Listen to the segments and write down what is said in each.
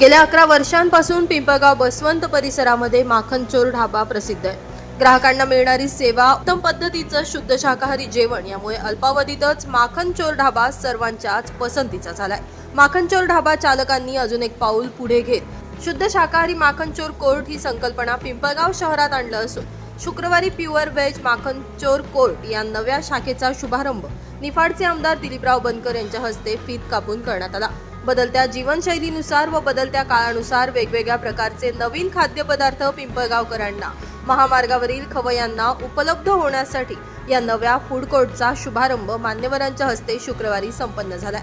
गेल्या अकरा वर्षांपासून पिंपळगाव बसवंत परिसरामध्ये माखनचोर ढाबा प्रसिद्ध आहे. ग्राहकांना मिळणारी सेवा उत्तम पद्धतीचं शुद्ध शाकाहारी जेवण यामुळे अल्पावधीतच माखनचोर ढाबा सर्वांच्याच पसंतीचा झालाय. माखनचोर ढाबा चालकांनी अजून एक पाऊल पुढे घेत. शुद्ध शाकाहारी माखनचोर कोर्ट ही संकल्पना पिंपळगाव शहरात आणलं असून शुक्रवारी प्युअर व्हेज माखनचोर कोर्ट या नव्या शाखेचा शुभारंभ निफाडचे आमदार दिलीपराव बनकर यांच्या हस्ते फीत कापून करण्यात आला. बदलत्या जीवनशैलीनुसार व बदलत्या काळानुसार वेगवेगळ्या प्रकारचे नवीन खाद्यपदार्थ पिंपळगावकरांना महामार्गावरील खवयांना उपलब्ध होण्यासाठी या नव्या फूड कोर्टचा शुभारंभ मान्यवरांच्या हस्ते शुक्रवारी संपन्न झालाय.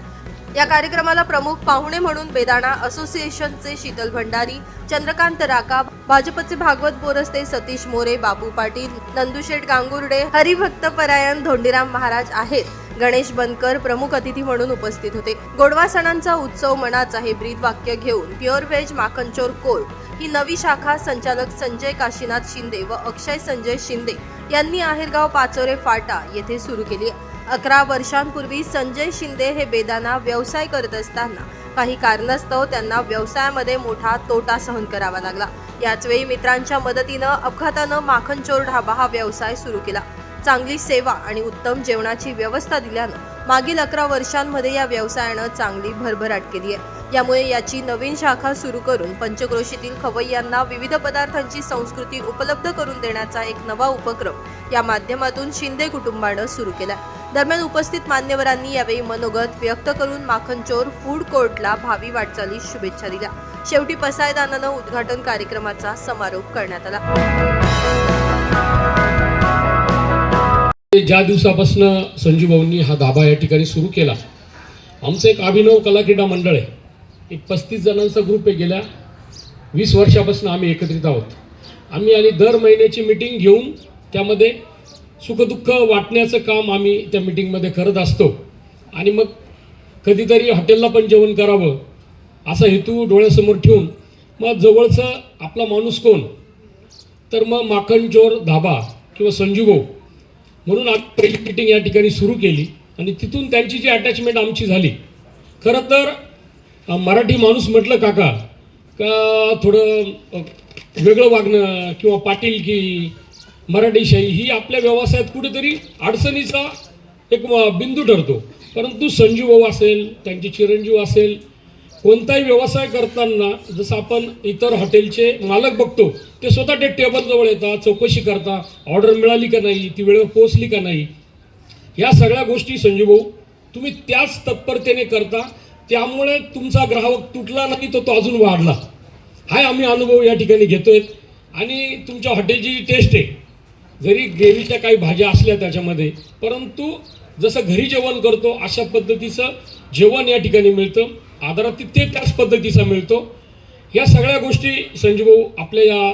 या कार्यक्रमाला प्रमुख पाहुणे म्हणून बेदाणा असोसिएशनचे शीतल भंडारी चंद्रकांत राका भाजपचे भागवत बोरस्ते सतीश मोरे बाबू पाटील नंदुशेठ गांगुर्डे हरिभक्त परायण धोंडीराम महाराज आहेत. गणेश बनकर प्रमुख अतिथी म्हणून उपस्थित होते. गोडवा सणांचा उत्सव मनाचा हे ब्रीद वाक्य घेऊन प्युअर व्हेज माखनचोर कोर्ट ही नवी शाखा संचालक संजय काशीनाथ शिंदे व अक्षय संजय शिंदे यांनी आहेरगाव पाचोरे फाटा येथे सुरू केली. अकरा वर्षांपूर्वी संजय शिंदे हे बेदाना व्यवसाय करत असताना काही कारणास्तव त्यांना व्यवसायामध्ये मोठा तोटा सहन करावा लागला. याचवेळी मित्रांच्या मदतीनं अपघातानं माखनचोर ढाबा हा व्यवसाय सुरू केला. चांगली सेवा आणि उत्तम जेवणाची व्यवस्था दिल्यानं मागील अकरा वर्षांमध्ये या व्यवसायानं चांगली भरभराट केली आहे. यामुळे याची नवीन शाखा सुरू करून पंचक्रोशीतील खवय्यांना विविध पदार्थांची संस्कृती उपलब्ध करून देण्याचा एक नवा उपक्रम या माध्यमातून शिंदे कुटुंबानं सुरू केला दरम्यान उपस्थित मान्यवरांनी यावेळी मनोगत व्यक्त करून माखनचोर फूड कोर्टला भावी वाटचाली शुभेच्छा दिल्या. शेवटी पसायदानानं उद्घाटन कार्यक्रमाचा समारोप करण्यात आला. ज्या दिवसापासून संजू भाऊंनी हा धाबा या ठिकाणी सुरू केला आमचं एक अभिनव कला क्रीडा मंडळ आहे. एक पस्तीस जणांचा ग्रुप आहे. गेल्या वीस वर्षापासून आम्ही एकत्रित आहोत. आम्ही आणि दर महिन्याची मिटिंग घेऊन त्यामध्ये सुखदुःख वाटण्याचं काम आम्ही त्या मिटिंगमध्ये करत असतो. आणि मग कधीतरी हॉटेलला पण जेवण करावं असा हेतू डोळ्यासमोर ठेवून मग जवळचं आपला माणूस कोण? तर मग माखणचोर धाबा किंवा संजू भाऊ म्हणून आम्ही पहिली मिटिंग या ठिकाणी सुरू केली. आणि तिथून त्यांची जी अटॅचमेंट आमची झाली खरं तर मराठी माणूस म्हटलं काका का थोडं वेगळं वागणं किंवा पाटील की मराठीशाही ही आपल्या व्यवसायात कुठेतरी अडचणीचा एक बिंदू ठरतो. परंतु संजीवभाऊ असेल त्यांचे चिरंजीव असेल कोणताही व्यवसाय करताना जसं आपण इतर हॉटेलचे मालक बघतो ते स्वतः ते टेबलजवळ येतात चौकशी करता ऑर्डर मिळाली का नाही ती वेळेवर पोहोचली का नाही. या सगळ्या गोष्टी संजू भाऊ तुम्ही त्याच तत्परतेने करता त्यामुळे तुमचा ग्राहक तुटला नाही तर तो अजून वाढला. हा आम्ही अनुभव या ठिकाणी घेतोय. आणि तुमच्या हॉटेलची जी टेस्ट आहे जरी ग्रेव्हीच्या काही भाज्या असल्या त्याच्यामध्ये परंतु जसं घरी जेवण करतो अशा पद्धतीचं जेवण या ठिकाणी मिळतं. आदरातिथ्य त्याच पद्धतीचा मिळतो. या सगळ्या गोष्टी संजीव भाऊ आपल्या या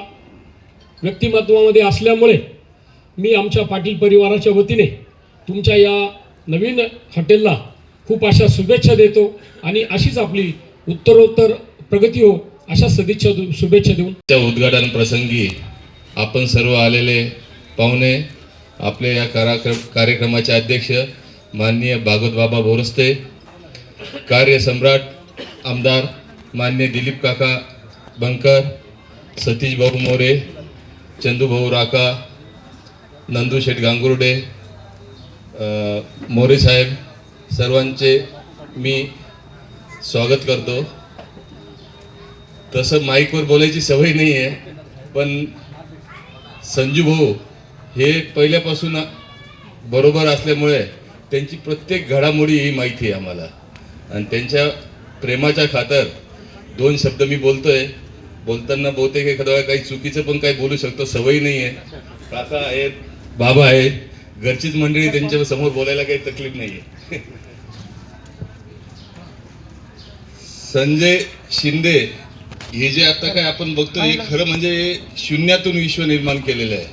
व्यक्तिमत्वामध्ये असल्यामुळे मी आमच्या पाटील परिवाराच्या वतीने तुमच्या या नवीन हॉटेलला खूप अशा शुभेच्छा देतो आणि अशीच आपली उत्तरोत्तर प्रगती हो अशा सदिच्छा शुभेच्छा देऊन. त्या उद्घाटन प्रसंगी आपण सर्व आलेले पाहुणे आपले या काराक्र कार्यक्रमाचे अध्यक्ष माननीय भागवत बाबा बोरस्ते कार्यसम्राट आमदार मान्य दिलीप काका बंकर सतीश भाऊ मोरे चंदूभाऊ राका नंदू शेठ गांगुर्डे मोरे साहेब सर्वांचे मी स्वागत करतो. तसं माईकवर बोलायची सवय नाही आहे पण संजू भाऊ हे पहिल्यापासून बरोबर असल्यामुळे त्यांची प्रत्येक घडामोडी ही माहिती आहे आम्हाला. आणि त्यांच्या प्रेमाच्या खातर दोन शब्द मी बोलतोय. बोलताना बहुतेक एखाद्या वेळा काही चुकीचं पण काही बोलू शकतो सवयी नाही आहे काका आहेत बाबा आहेत घरचीच मंडळी त्यांच्यासमोर बोलायला काही तकलीफ नाही आहे संजय शिंदे हे जे आता काय आपण बघतो हे खरं म्हणजे शून्यातून विश्व निर्माण केलेलं आहे.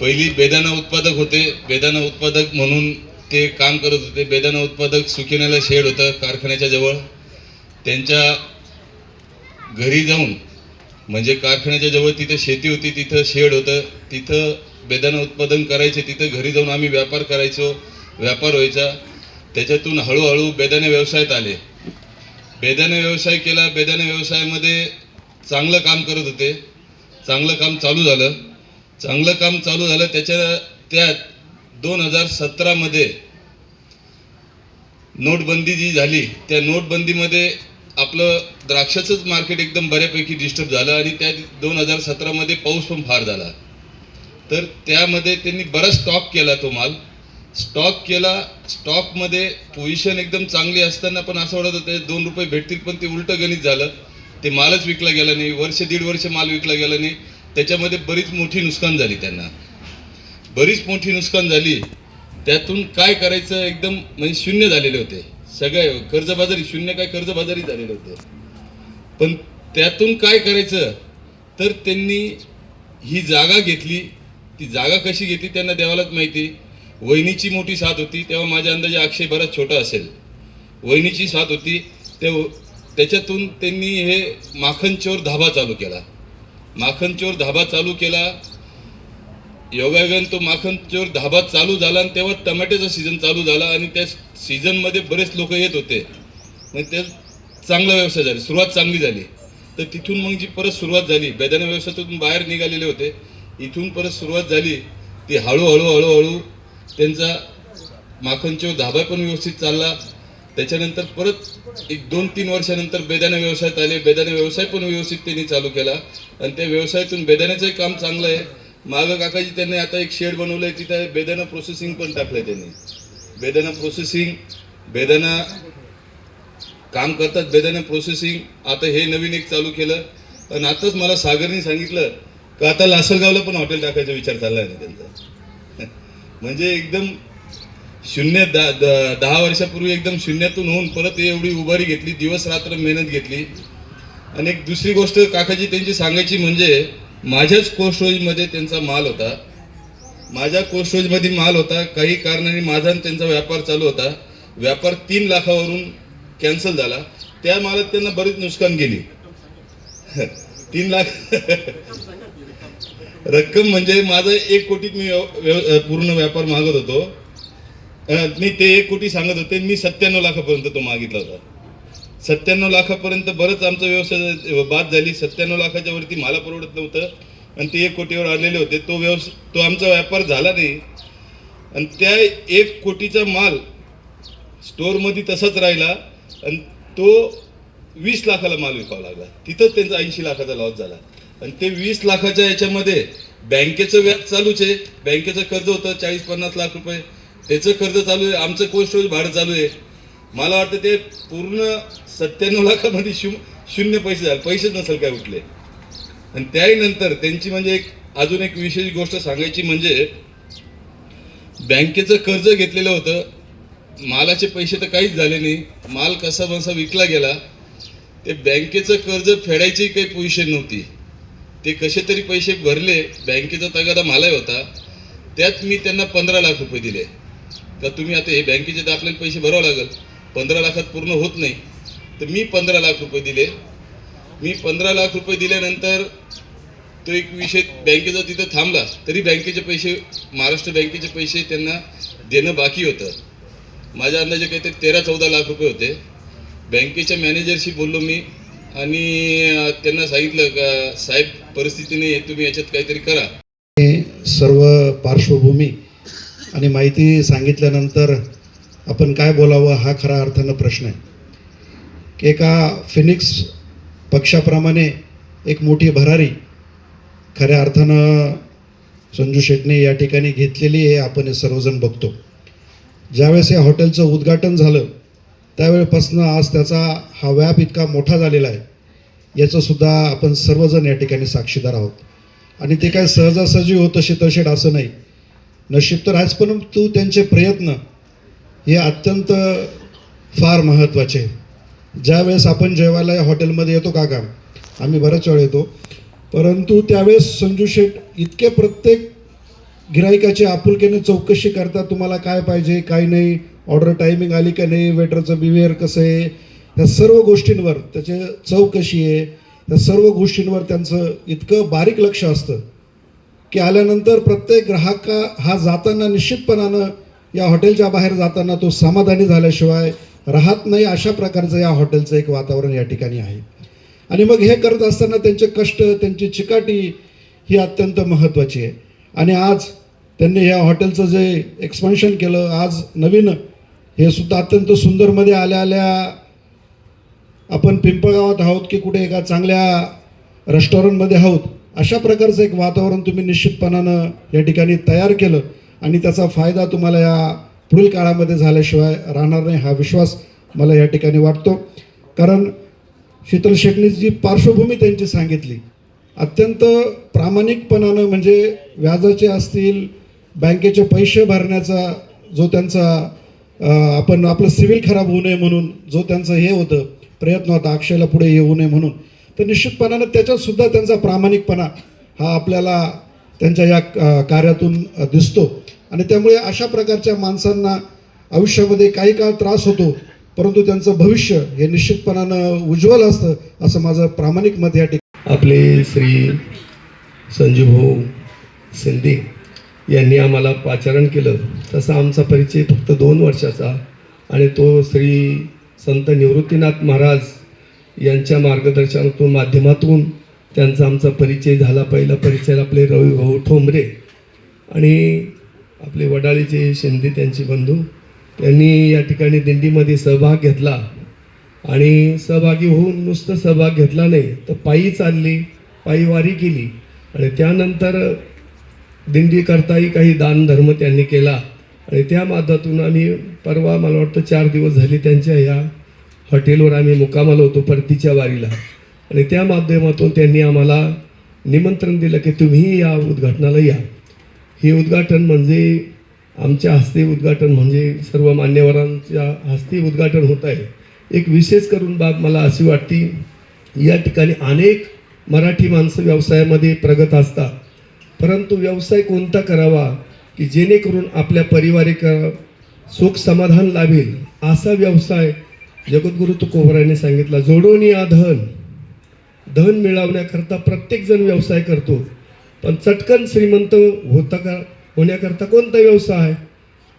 पहिली बेदाना उत्पादक होते बेदाना उत्पादक म्हणून ते काम करत होते. बेदाना उत्पादक सुकिनाला शेड होतं कारखान्याच्या जवळ. त्यांच्या घरी जाऊन म्हणजे कारखान्याच्या जवळ तिथं शेती होती तिथं शेड होतं तिथं बेदाना उत्पादन करायचे तिथं घरी जाऊन आम्ही व्यापार करायचो व्यापार व्हायचा. त्याच्यातून हळूहळू बेदाने व्यवसायात आले. बेदाने व्यवसाय केला. बेदाने व्यवसायामध्ये चांगलं काम करत होते. चांगलं काम चालू झालं. चांगलं काम चालू झालं. त्याच्या त्यात दोन हजार सतरामध्ये नोटबंदी जी झाली त्या नोटबंदीमध्ये आपलं द्राक्षाचंच मार्केट एकदम बऱ्यापैकी डिस्टर्ब झालं आणि त्या दोन हजार सतरामध्ये पाऊस पण फार झाला. तर त्यामध्ये त्यांनी बराच स्टॉक केला तो माल. स्टॉक केला स्टॉकमध्ये पोझिशन एकदम चांगली असताना पण असं वाटत होतं दोन रुपये भेटतील पण ते उलटं गणित झालं. ते मालच विकला गेला नाही वर्ष दीड वर्ष माल विकला गेला नाही. त्याच्यामध्ये बरीच मोठी नुकसान झाली त्यांना. बरीच मोठी नुकसान झाली. त्यातून काय करायचं एकदम म्हणजे शून्य झालेले होते. सगळे कर्जबाजारी शून्य काय कर्जबाजारी झालेले होते. पण त्यातून काय करायचं? तर त्यांनी ही जागा घेतली. ती जागा कशी घेतली त्यांना देवालाच माहिती. वहिनीची मोठी साथ होती तेव्हा माझ्या अंदाजे अक्षय बराच छोटा असेल. वहिनीची साथ होती ते त्याच्यातून त्यांनी हे माखनचोर धाबा चालू केला. माखनचोर धाबा चालू केला योगायोगाने तो माखनच्यावर धाबा चालू झाला आणि तेव्हा टमाट्याचा सीझन चालू झाला आणि त्या सीझनमध्ये बरेच लोक येत होते. मग ते चांगला व्यवसाय झाला सुरुवात चांगली झाली. तर तिथून मग जी परत सुरुवात झाली बेदाना व्यवसायातून बाहेर निघालेले होते. इथून परत सुरुवात झाली ती हळूहळू हळूहळू त्यांचा माखनचोर धाबा पण व्यवस्थित चालला. त्याच्यानंतर परत एक दोन तीन वर्षानंतर बेदाना व्यवसायात आले. बेदाना व्यवसाय पण व्यवस्थित त्यांनी चालू केला. आणि त्या व्यवसायातून बेदाण्याचंही काम चांगलं आहे. मागं काकाजी त्यांनी आता एक शेड बनवलं आहे तिथे बेदाना प्रोसेसिंग पण टाकलंय त्यांनी. बेदाना प्रोसेसिंग बेदाना काम करतात बेदाना प्रोसेसिंग आता हे नवीन एक चालू केलं. आणि आताच मला सागरनी सांगितलं का आता लासलगावला पण हॉटेल टाकायचा विचार चाललाय आहे त्यांचा. म्हणजे एकदम शून्य दा- द- दहा वर्षापूर्वी एकदम शून्यातून होऊन परत एवढी उभारी घेतली दिवस रात्र मेहनत घेतली. आणि एक दुसरी गोष्ट काकाजी त्यांची सांगायची म्हणजे माझ्याच कोस्टोजमध्ये त्यांचा माल होता. माझ्या कोस्टोजमध्ये माल होता. काही कारणाने माझा आणि त्यांचा व्यापार चालू होता. व्यापार तीन लाखावरून कॅन्सल झाला. त्या मालात त्यांना बरीच नुकसान गेली. तीन लाख रक्कम म्हणजे माझं एक कोटीत मी व्यव- व्यव- पूर्ण व्यापार मागत होतो. मी ते एक कोटी सांगत होते. मी सत्त्याण्णव लाखापर्यंत तो मागितला होता. सत्त्याण्णव लाखापर्यंत बरंच आमचा व्यवसाय बाद झाली. सत्त्याण्णव लाखाच्या वरती मला परवडत नव्हतं. आणि ते एक कोटीवर आलेले होते. तो व्यवस तो आमचा व्यापार झाला नाही. आणि त्या एक कोटीचा माल स्टोअरमध्ये तसाच राहिला. आणि तो वीस लाखाला माल विकावा लागला. तिथंच त्यांचा ऐंशी लाखाचा लॉस झाला. आणि ते वीस लाखाच्या याच्यामध्ये बँकेचं व्याज चालूच आहे. बँकेचं कर्ज होतं चाळीस पन्नास लाख रुपये. त्याचं कर्ज चालू आहे. आमचं कोल्ड स्टोरेज भाडं चालू आहे. मला वाटतं ते पूर्ण सत्त्याण्णव लाखामध्ये शून शून्य पैसे झाले. पैसेच नसेल काय उठले आणि त्याही नंतर त्यांची म्हणजे एक अजून एक विशेष गोष्ट सांगायची म्हणजे बँकेचं कर्ज घेतलेलं होतं. मालाचे पैसे तर काहीच झाले नाही. माल कसा बसा विकला गेला. ते बँकेचं कर्ज फेडायची काही पोझिशन नव्हती. ते कसे तरी पैसे भरले. बँकेचा तगादा मलाही होता. त्यात मी त्यांना पंधरा लाख रुपये दिले. का तुम्ही आता हे बँकेचे तर आपल्याला पैसे भरावं लागेल. पंधरा लाखात पूर्ण होत नाही तर मी पंधरा लाख रुपये दिले. मी पंधरा लाख रुपये दिल्यानंतर तो एक विषय बँकेचा तिथं थांबला तरी बँकेचे पैसे महाराष्ट्र बँकेचे पैसे त्यांना देणं बाकी होतं. माझ्या अंदाजे काहीतरी तेरा चौदा लाख रुपये होते. बँकेच्या मॅनेजरशी बोललो मी आणि त्यांना सांगितलं का साहेब परिस्थिती नाही आहे तुम्ही याच्यात काहीतरी करा. सर्व पार्श्वभूमी आणि माहिती सांगितल्यानंतर आपण काय बोलावं हा खरा अर्थानं प्रश्न आहे. की एका फिनिक्स पक्षाप्रमाणे एक मोठी भरारी खऱ्या अर्थानं संजू शेटने या ठिकाणी घेतलेली आहे आपण हे सर्वजण बघतो. ज्यावेळेस या हॉटेलचं उद्घाटन झालं त्यावेळेपासून आज त्याचा हा व्याप इतका मोठा झालेला आहे याचंसुद्धा आपण सर्वजण या ठिकाणी साक्षीदार आहोत. आणि ते काय सहजासहजी होतं शीतळशेठ असं नाही. नशीब तर आहेच तू त्यांचे प्रयत्न हे अत्यंत फार महत्त्वाचे आहे ज्यावेळेस आपण जेवायला या हॉटेलमध्ये येतो का काम आम्ही बऱ्याच वेळा येतो परंतु त्यावेळेस संजू शेठ इतके प्रत्येक गिरायकाची आपुलकीने चौकशी करतात तुम्हाला काय पाहिजे काय नाही ऑर्डर टायमिंग आली का नाही वेटरचं बिहेवियर कसं आहे या सर्व गोष्टींवर त्याचे चव कशी आहे. त्या सर्व गोष्टींवर त्यांचं इतकं बारीक लक्ष असतं की आल्यानंतर प्रत्येक ग्राहक हा जाताना निश्चितपणानं या हॉटेलच्या बाहेर जाताना तो समाधानी झाल्याशिवाय राहत नाही अशा प्रकारचं या हॉटेलचं एक वातावरण या ठिकाणी आहे. आणि मग हे करत असताना त्यांचे कष्ट त्यांची चिकाटी ही अत्यंत महत्त्वाची आहे. आणि आज त्यांनी ह्या हॉटेलचं जे एक्सपान्शन केलं आज नवीन हे सुद्धा अत्यंत सुंदरमध्ये आल्या आल्या आपण पिंपळगावात आहोत की कुठे एका चांगल्या रेस्टॉरंटमध्ये आहोत अशा प्रकारचं एक वातावरण तुम्ही निश्चितपणानं या ठिकाणी तयार केलं. आणि त्याचा फायदा तुम्हाला या पुढील काळामध्ये झाल्याशिवाय राहणार नाही हा विश्वास मला या ठिकाणी वाटतो. कारण शीतल शेटणी जी पार्श्वभूमी त्यांची सांगितली. अत्यंत प्रामाणिकपणानं म्हणजे व्याजाचे असतील बँकेचे पैसे भरण्याचा जो त्यांचा आपण आपलं सिव्हिल खराब होऊ नये म्हणून जो त्यांचं हे होतं प्रयत्न होता अक्षयला पुढे येऊ नये म्हणून तर निश्चितपणानं त्याच्यातसुद्धा त्यांचा प्रामाणिकपणा हा आपल्याला त्यांच्या या कार्यातून दिसतो. आणि त्यामुळे अशा प्रकारच्या माणसांना आयुष्यामध्ये काही काळ त्रास होतो परंतु त्यांचं भविष्य हे निश्चितपणानं उज्ज्वल असतं असं माझं प्रामाणिक मत या ठिकाणी. आपले श्री संजीवभाऊ शिंदे यांनी आम्हाला पाचारण केलं. तसा आमचा परिचय फक्त दोन वर्षाचा आणि तो श्री संत निवृत्तीनाथ महाराज यांच्या मार्गदर्शनातून माध्यमातून त्यांचा आमचा परिचय झाला. पहिला परिचय आपले रवी भाऊ ठोंबरे आणि आपले वडाळीचे शिंदे त्यांचे बंधू. त्यांनी या ठिकाणी दिंडीमध्ये सहभाग घेतला. आणि सहभागी होऊन नुसतं सहभाग घेतला नाही तर पायी चालली पायी वारी केली. आणि त्यानंतर दिंडी करताही काही दानधर्म त्यांनी केला. आणि त्या माध्यमातून आम्ही परवा मला वाटतं चार दिवस झाले त्यांच्या ह्या हॉटेलवर आम्ही मुक्कामाला होतो परतीच्या वारीला. आणि त्या माध्यमातून त्यांनी आम्हाला निमंत्रण दिलं की तुम्ही या उद्घाटनाला या. हे उद्घाटन म्हणजे आमच्या हस्ते उद्घाटन म्हणजे सर्व मान्यवरांच्या हस्ते उद्घाटन होत आहे. एक विशेष करून बाब मला अशी वाटती या ठिकाणी अनेक मराठी माणसं व्यवसायामध्ये प्रगत असतात. परंतु व्यवसाय कोणता करावा की जेणेकरून आपल्या पारिवारिक सुख समाधान लाभेल असा व्यवसाय जगद्गुरु तुकोबराने सांगितला जोडोनी या धन मिळवण्याकरता प्रत्येकजण व्यवसाय करतो. पण चटकन श्रीमंत होता का होण्याकरता कोणता व्यवसाय?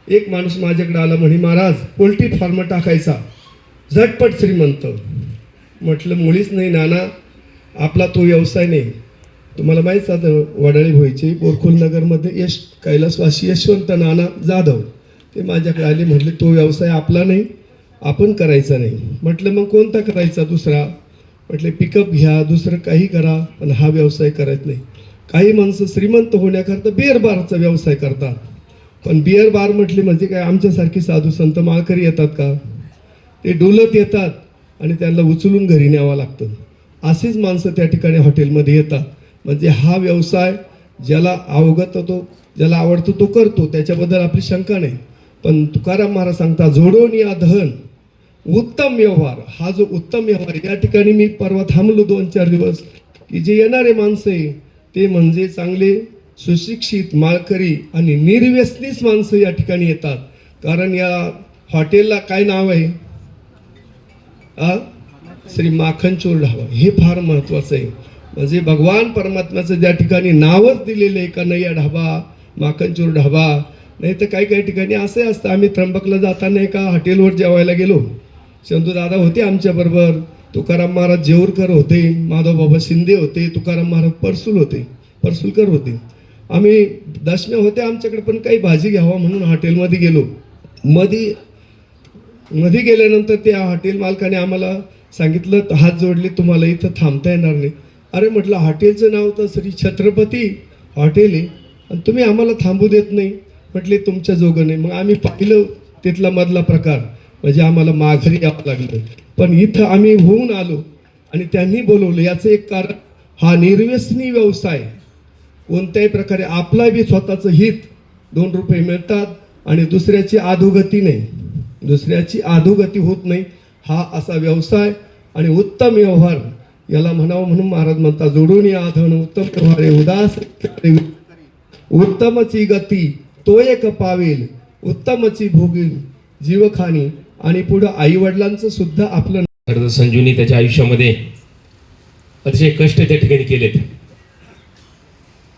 एक माणूस माझ्याकडे आला म्हणे महाराज पोल्ट्री फार्म टाकायचा. झटपट श्रीमंत. म्हटलं मुळीच नाही नाना आपला तो व्यवसाय नाही. तुम्हाला माहीत आता वडाळी व्हायचे बोरखोल नगरमध्ये यश कैलासवासी यशवंत नाना जाधव ते माझ्याकडे आले म्हटले तो व्यवसाय आपला नाही आपण करायचा नाही. म्हटलं मग कोणता करायचा दुसरा? म्हटले पिकअप घ्या दुसरं काही करा. पण हा व्यवसाय करायचा नाही. काही माणसं श्रीमंत होण्याकरता बिअर बारचा व्यवसाय करतात. पण बिअर बार म्हटले म्हणजे काय आमच्यासारखे साधू संत माळकरी येतात का? ते डोलत येतात आणि त्यांना उचलून घरी न्यावं लागतं. असेच माणसं त्या ठिकाणी हॉटेलमध्ये येतात. म्हणजे हा व्यवसाय ज्याला अवगत तो ज्याला आवडतो तो करतो त्याच्याबद्दल आपली शंका नाही. पण तुकाराम महाराज सांगता जोडून या धन. उत्तम व्यवहार. हा जो उत्तम व्यवहार या ठिकाणी मी परवा थांबलो दोन चार दिवस की जे येणारे माणसं आहे ते म्हणजे चांगले सुशिक्षित माळकरी आणि निर्व्यसनीच माणसं या ठिकाणी येतात. कारण या हॉटेलला काय नाव आहे? आ? श्री माखनचोर ढाबा. हे फार महत्त्वाचं आहे. म्हणजे भगवान परमात्म्याचं ज्या ठिकाणी नावच दिलेलं आहे कन्हैया ढाबा माखनचोर ढाबा नाही तर काही काही ठिकाणी असं असतं आम्ही त्र्यंबकला जाताना एका हॉटेलवर जेवायला गेलो. दादा होते आमच्याबरोबर तुकाराम महाराज जेऊरकर होते माधवबाबा शिंदे होते तुकाराम महाराज परसूल होते परसुलकर होते. आम्ही दशम्या होत्या आमच्याकडे पण काही भाजी घ्यावा म्हणून हॉटेलमध्ये गेलो. मध्ये मध्ये गेल्यानंतर त्या हॉटेल मालकाने आम्हाला सांगितलं हात जोडले तुम्हाला इथं थांबता येणार नाही. अरे म्हटलं हॉटेलचं नाव तर श्री छत्रपती हॉटेल आहे आणि तुम्ही आम्हाला थांबू देत नाही. म्हटले तुमच्या जोगं नाही. मग आम्ही पाहिलं तिथला मधला प्रकार. म्हणजे आम्हाला माघारी यावं लागलं. पण इथं आम्ही होऊन आलो आणि त्यांनी बोलवलं. याचं एक कारण हा निर्व्यसनी व्यवसाय. कोणत्याही प्रकारे आपला बी स्वतःचं हित दोन रुपये मिळतात आणि दुसऱ्याची अधोगती नाही. दुसऱ्याची अधोगती होत नाही. हा असा व्यवसाय आणि उत्तम व्यवहार याला म्हणावं म्हणून महाराज म्हणतात जोडून या धन उत्तम व्यवहार उदास उत्तमची गती तो एक पावेल. उत्तमची भोगील जीवखानी आणि पुढं आई वडिलांचं सुद्धा आपलं खरं तर संजूनी त्याच्या आयुष्यामध्ये अतिशय कष्ट त्या ठिकाणी केलेत.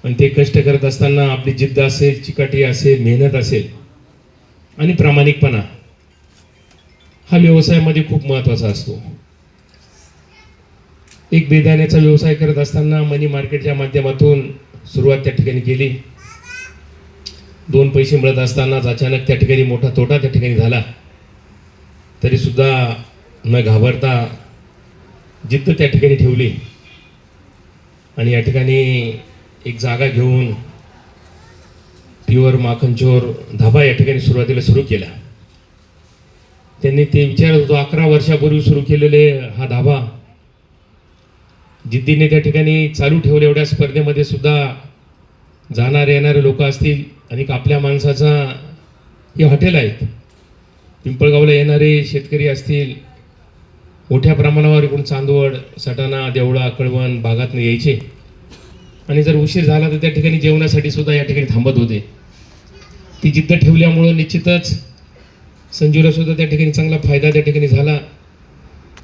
आणि ते कष्ट करत असताना आपली जिद्द असेल चिकाटी असेल मेहनत असेल आणि प्रामाणिकपणा हा व्यवसायामध्ये खूप महत्त्वाचा असतो. एक बेदाण्याचा व्यवसाय करत असताना मनी मार्केटच्या माध्यमातून सुरुवात त्या ठिकाणी केली. दोन पैसे मिळत असतानाच अचानक त्या ठिकाणी मोठा तोटा त्या ठिकाणी झाला. तरीसुद्धा न घाबरता जिद्द त्या ठिकाणी ठेवली. आणि या ठिकाणी एक जागा घेऊन प्युअर माखनचोर धाबा या ठिकाणी सुरुवातीला सुरू केला. त्यांनी ते विचारत होतो अकरा वर्षापूर्वी सुरू केलेले हा धाबा जिद्दीने त्या ठिकाणी चालू ठेवले एवढ्या स्पर्धेमध्ये सुद्धा जाणारे येणारे लोक असतील आणि आपल्या माणसाचा हे हॉटेल आहेत. पिंपळगावला येणारे शेतकरी असतील मोठ्या प्रमाणावर इकडून चांदवड सटाणा देवळा कळवण भागातनं यायचे. आणि जर उशीर झाला तर त्या ठिकाणी जेवणासाठी सुद्धा या ठिकाणी थांबत होते. ती जिद्द ठेवल्यामुळं निश्चितच संजूला सुद्धा त्या ठिकाणी चांगला फायदा त्या ठिकाणी झाला.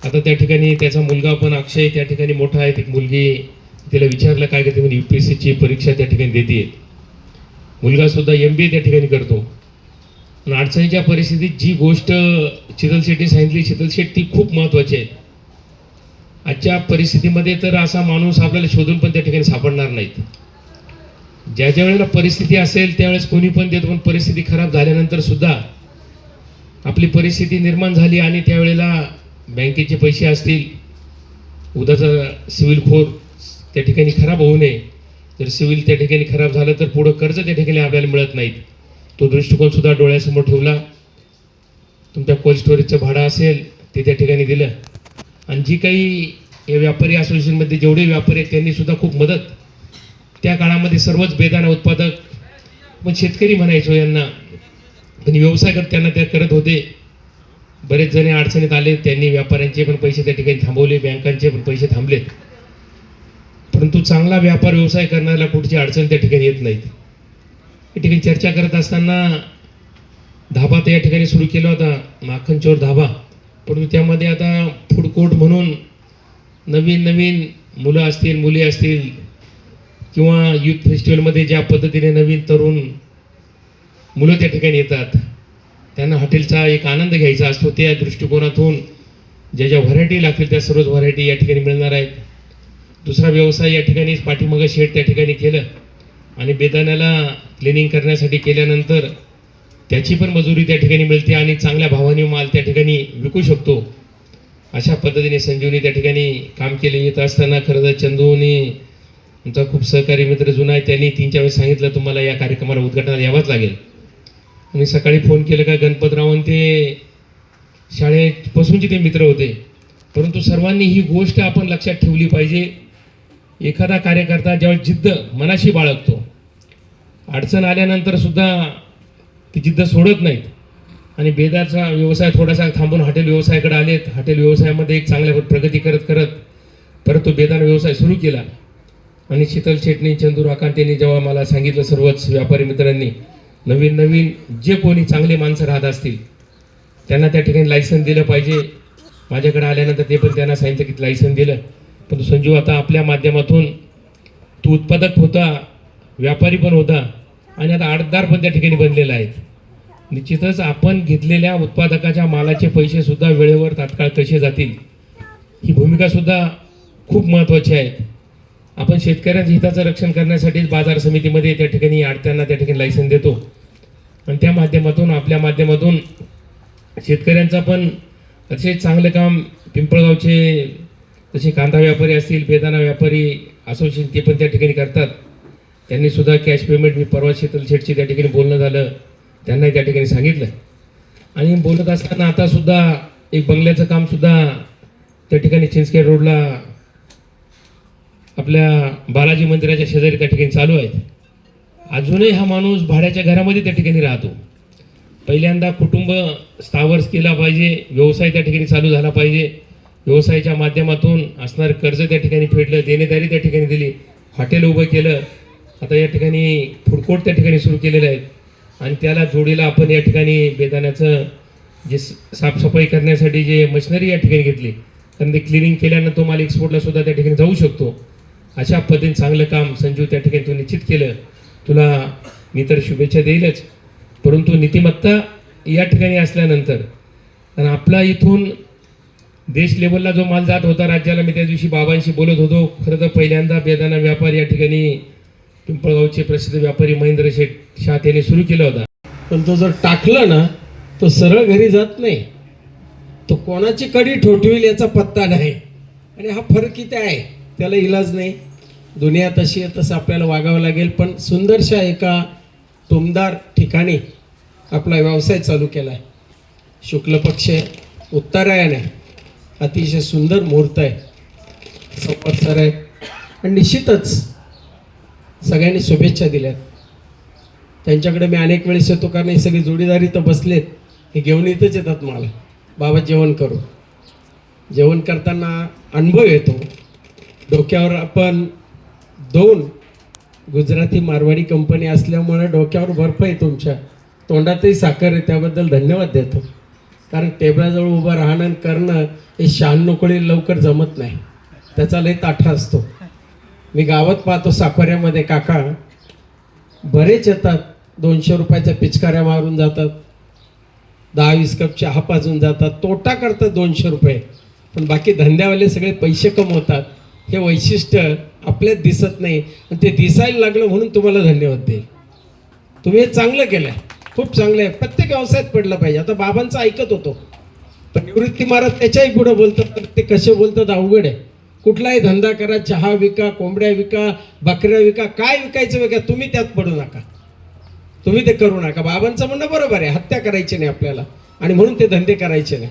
आता त्या ठिकाणी त्याचा मुलगा पण अक्षय त्या ठिकाणी मोठा आहे. ती मुलगी तिला विचारलं काय करते म्हणजे यू पी एस सीची परीक्षा त्या ठिकाणी देते मुलगा सुद्धा एम बी ए त्या ठिकाणी करतो. आणि अडचणीच्या परिस्थितीत जी गोष्ट शीतल शेट्टी सांगितली शीतल शेट ती खूप महत्त्वाची आहे. आजच्या परिस्थितीमध्ये तर असा माणूस आपल्याला शोधून पण त्या ठिकाणी सापडणार नाहीत. ज्या ज्या वेळेला परिस्थिती असेल त्यावेळेस कोणी पण देतो पण परिस्थिती खराब झाल्यानंतर सुद्धा आपली परिस्थिती निर्माण झाली आणि त्यावेळेला बँकेचे पैसे असतील उद्याचा सिव्हिल खोर त्या ठिकाणी खराब होऊ नये. जर सिव्हिल त्या ठिकाणी खराब झालं तर पुढं कर्ज त्या ठिकाणी आपल्याला मिळत नाहीत. तो दृष्टिकोन सुद्धा डोळ्यासमोर ठेवला. तुमच्या कोल्ड स्टोरेजचं भाडं असेल ते त्या ठिकाणी दिलं. आणि जी काही या व्यापारी असोसिएशनमध्ये जेवढे व्यापारी आहेत त्यांनी सुद्धा खूप मदत. त्या काळामध्ये सर्वच बेदाना उत्पादक पण शेतकरी म्हणायचो यांना पण व्यवसाय करत त्यांना त्या करत होते. बरेच जण अडचणीत आले त्यांनी व्यापाऱ्यांचे पण पैसे त्या ठिकाणी थांबवले बँकांचे पण पैसे थांबलेत. परंतु चांगला व्यापार व्यवसाय करण्याला कुठची अडचण त्या ठिकाणी येत नाहीत. या ठिकाणी चर्चा करत असताना धाबा तर या ठिकाणी सुरू केला होता माखनचोर धाबा. परंतु त्यामध्ये आता फूड कोर्ट म्हणून नवीन नवीन मुलं असतील मुली असतील किंवा युथ फेस्टिवलमध्ये ज्या पद्धतीने नवीन तरुण मुलं त्या ठिकाणी येतात त्यांना हॉटेलचा एक आनंद घ्यायचा असतो. त्या दृष्टिकोनातून ज्या ज्या व्हरायटी लागतील त्या सर्वच व्हरायटी या ठिकाणी मिळणार आहेत. दुसरा व्यवसाय या ठिकाणी पाठीमागं शेड त्या ठिकाणी केलं आणि बेदाण्याला क्लिनिंग करण्यासाठी केल्यानंतर त्याची पण मजुरी त्या ठिकाणी मिळते आणि चांगल्या भावाने माल त्या ठिकाणी विकू शकतो. अशा पद्धतीने संजीवनी त्या ठिकाणी काम केले. येत असताना खरं तर चंदूने आमचा खूप सहकारी मित्र जुना आहे त्यांनी तीन चार वेळेस सांगितलं तुम्हाला या कार्यक्रमाला उद्घाटनाला यावंच लागेल. मी सकाळी फोन केलं का गणपतरावन ते शाळेपासूनचे ते मित्र होते. परंतु सर्वांनी ही गोष्ट आपण लक्षात ठेवली पाहिजे. एखादा कार्यकर्ता ज्यावेळेस जिद्द मनाशी बाळगतो अडचण आल्यानंतर सुद्धा ती जिद्द सोडत नाहीत. आणि बेदारचा व्यवसाय थोडासा थांबून हॉटेल व्यवसायाकडे आलेत. हॉटेल व्यवसायामध्ये एक चांगल्या प्रगती करत करत परत तो बेदार व्यवसाय सुरू केला. आणि शीतल शेटणी चंदूर आकांतेनी जेव्हा मला सांगितलं सर्वच व्यापारी मित्रांनी नवीन नवीन जे कोणी चांगले माणसं राहत असतील त्यांना त्या ठिकाणी लायसन दिलं पाहिजे. माझ्याकडे आल्यानंतर ते पण त्यांना सांगितलं की लायसन दिलं. पण संजीव आता आपल्या माध्यमातून तू उत्पादक होता व्यापारी पण होता आणि आता आडतदार पण त्या ठिकाणी बनलेला आहेत. निश्चितच आपण घेतलेल्या उत्पादकाच्या मालाचे पैसे सुद्धा वेळेवर तात्काळ कसे जातील ही भूमिकासुद्धा खूप महत्त्वाची आहे. आपण शेतकऱ्यांच्या हिताचं रक्षण करण्यासाठीच बाजार समितीमध्ये त्या ठिकाणी आडत्यांना त्या ठिकाणी लायसन देतो. आणि त्या माध्यमातून आपल्या माध्यमातून शेतकऱ्यांचा पण अतिशय चांगलं काम पिंपळगावचे जसे कांदा व्यापारी असतील बेदाना व्यापारी असोसिएशन ते पण त्या ठिकाणी करतात. त्यांनी सुद्धा कॅश पेमेंट मी परवा शीतल शेठची त्या ठिकाणी बोलणं झालं. त्यांनाही त्या ठिकाणी सांगितलं. आणि बोलत असताना आता सुद्धा एक बंगल्याचं काम सुद्धा त्या ठिकाणी चिंचखेड रोडला आपल्या बालाजी मंदिराच्या शेजारी त्या ठिकाणी चालू आहेत. अजूनही हा माणूस भाड्याच्या घरामध्ये त्या ठिकाणी राहतो. पहिल्यांदा कुटुंब स्थावर केला पाहिजे व्यवसाय त्या ठिकाणी चालू झाला पाहिजे. व्यवसायाच्या माध्यमातून असणारं कर्ज त्या ठिकाणी फेडलं देणेदारी त्या ठिकाणी दिली हॉटेल उभं केलं आता या ठिकाणी फूड कोर्ट त्या ठिकाणी सुरू केलेलं आहे. आणि त्याला जोडीला आपण या ठिकाणी बेदाण्याचं जे साफसफाई करण्यासाठी जे मशिनरी या ठिकाणी घेतली कारण ते क्लिनिंग केल्यानं तो माल एक्सपोर्टला सुद्धा त्या ठिकाणी जाऊ शकतो. अशा पद्धतीने चांगलं काम संजीव त्या ठिकाणी तू निश्चित केलं. तुला मी तर शुभेच्छा देईलच. परंतु नीतिमत्ता या ठिकाणी असल्यानंतर आणि आपला इथून देश लेवलला जो माल जात होता राज्याला मी त्या दिवशी बाबांशी बोलत होतो. खरं तर पहिल्यांदा बेदाना व्यापार या ठिकाणी पिंपळगावचे प्रसिद्ध व्यापारी महेंद्र शेठ शाह यांनी सुरू केला होता. पण तो जर टाकला ना तो सरळ घरी जात नाही. तो कोणाची कडी ठोठवेल याचा पत्ता नाही. आणि हा फरक इथे आहे. त्याला इलाज नाही. दुनिया तशी आहे तसं आपल्याला वागावं लागेल. पण सुंदरशा एका तुमदार ठिकाणी आपला व्यवसाय चालू केला आहे. शुक्ल पक्ष उत्तरायण आहे. अतिशय सुंदर मुहूर्त आहे. संवत्सर आहे. आणि निश्चितच सगळ्यांनी शुभेच्छा दिल्यात. त्यांच्याकडे मी अनेक वेळेस येतो कारण हे सगळे जोडीदारी तर बसलेत. हे घेऊन इथंच येतात मला. बाबा जेवण करू. जेवण करताना अनुभव येतो. डोक्यावर आपण दोन गुजराती मारवाडी कंपनी असल्यामुळे डोक्यावर बर्फ आहे तुमच्या. तोंडातही साखर आहे त्याबद्दल धन्यवाद देतो. कारण टेबलाजवळ उभं राहणं करणं हे शहाण्णोकळी लवकर जमत नाही. त्याचा लय ताठा असतो. मी गावात पाहतो साखऱ्यामध्ये काका. बरेच येतात. दोनशे रुपयाच्या पिचकाऱ्या मारून जातात. दहा वीस कप चहा पाजून जातात. तोटा करतात दोनशे रुपये. पण बाकी धंद्यावाले सगळे पैसे कमवतात. हे वैशिष्ट्य आपल्यात दिसत नाही. आणि ते दिसायला लागलं म्हणून तुम्हाला धन्यवाद देईल. तुम्ही हे चांगलं केलं खूप चांगलं आहे. प्रत्येक व्यवसायात पडलं पाहिजे. आता बाबांचं ऐकत होतो. पण निवृत्ती महाराज त्याच्याही पुढं बोलतात. तर ते कसे बोलतात अवघड आहे. कुठलाही धंदा करा चहा विका कोंबड्या विका बकऱ्या विका काय विकायचं विका तुम्ही त्यात पडू नका. तुम्ही ते करू नका. बाबांचं म्हणणं बरोबर आहे हत्या करायची नाही आपल्याला. आणि म्हणून ते धंदे करायचे नाही.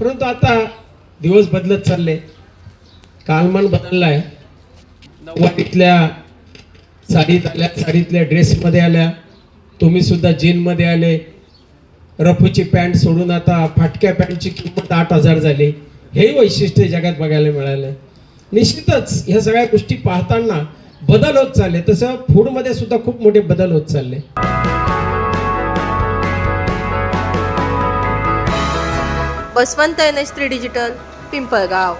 परंतु आता दिवस बदलत चालले. कालमान बदलला आहे नऊवारीतल्या साडीत आल्या साडीतल्या ड्रेसमध्ये आल्या. तुम्ही सुद्धा जीनमध्ये आले. रफूची पॅन्ट सोडून आता फाटक्या पॅन्टची किंमत आठ हजार झाली. हेही वैशिष्ट्य जगात बघायला मिळालं निश्चितच ह्या सगळ्या गोष्टी पाहताना बदल होत चालले. तसं फूडमध्ये सुद्धा खूप मोठे बदल होत चालले. Basavant N H three digital Pimpalgaon.